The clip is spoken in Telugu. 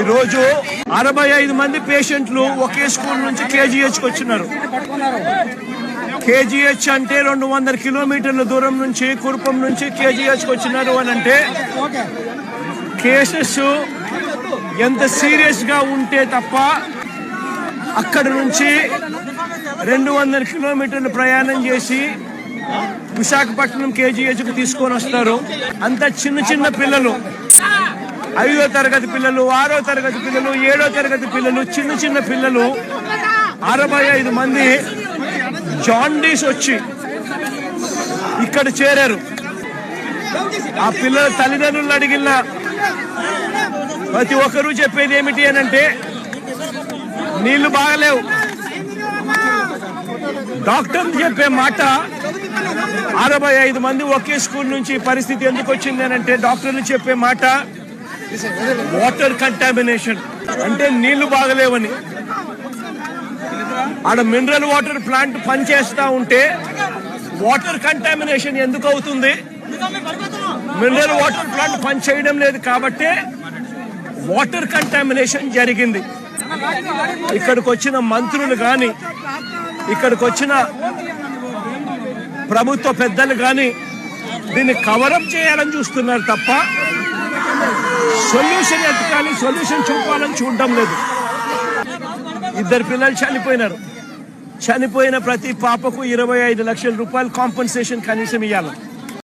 ఈరోజు అరవై ఐదు మంది పేషెంట్లు ఒకే స్కూల్ నుంచి కేజీహెచ్కి వచ్చినారు. కేజీహెచ్ అంటే రెండు వందల కిలోమీటర్ల దూరం నుంచి కురుపం నుంచి కేజీహెచ్కి వచ్చినారు అని అంటే కేసెస్ ఎంత సీరియస్గా ఉంటే తప్ప అక్కడి నుంచి రెండు వందల కిలోమీటర్లు ప్రయాణం చేసి విశాఖపట్నం కేజీహెచ్కి తీసుకొని వస్తారు. అంత చిన్న చిన్న పిల్లలు. ఐదో తరగతి పిల్లలు ఆరో తరగతి పిల్లలు ఏడో తరగతి పిల్లలు చిన్న చిన్న పిల్లలు. అరవై ఐదు మంది జాండీస్ వచ్చి ఇక్కడ చేరారు. ఆ పిల్లల తల్లిదండ్రులు అడిగిన ప్రతి ఒక్కరూ చెప్పేది ఏమిటి అని అంటే నీళ్ళు బాగలేవు. డాక్టర్ చెప్పే మాట అరవై ఐదు మంది ఒకే స్కూల్ నుంచి పరిస్థితి ఎందుకు వచ్చింది అని అంటే డాక్టర్లు చెప్పే మాట వాటర్ కంటామినేషన్ అంటే నీళ్ళు బాగలేవని. ఆడ మినరల్ వాటర్ ప్లాంట్ పనిచేస్తా ఉంటే వాటర్ కంటామినేషన్ ఎందుకు అవుతుంది? మినరల్ వాటర్ ప్లాంట్ పని చేయడం లేదు కాబట్టి వాటర్ కంటామినేషన్ జరిగింది. ఇక్కడికి వచ్చిన మంత్రులు కానీ ఇక్కడికి వచ్చిన ప్రభుత్వ పెద్దలు కానీ దీన్ని కవరప్ చేయాలని చూస్తున్నారు తప్ప సొల్యూషన్ ఎత్తుకాలి సొల్యూషన్ చూపాలని చూడడం లేదు. ఇద్దరు పిల్లలు చనిపోయినారు. చనిపోయిన ప్రతి పాపకు ఇరవై ఐదు లక్షల రూపాయలు కాంపన్సేషన్ కనీసం ఇవ్వాలి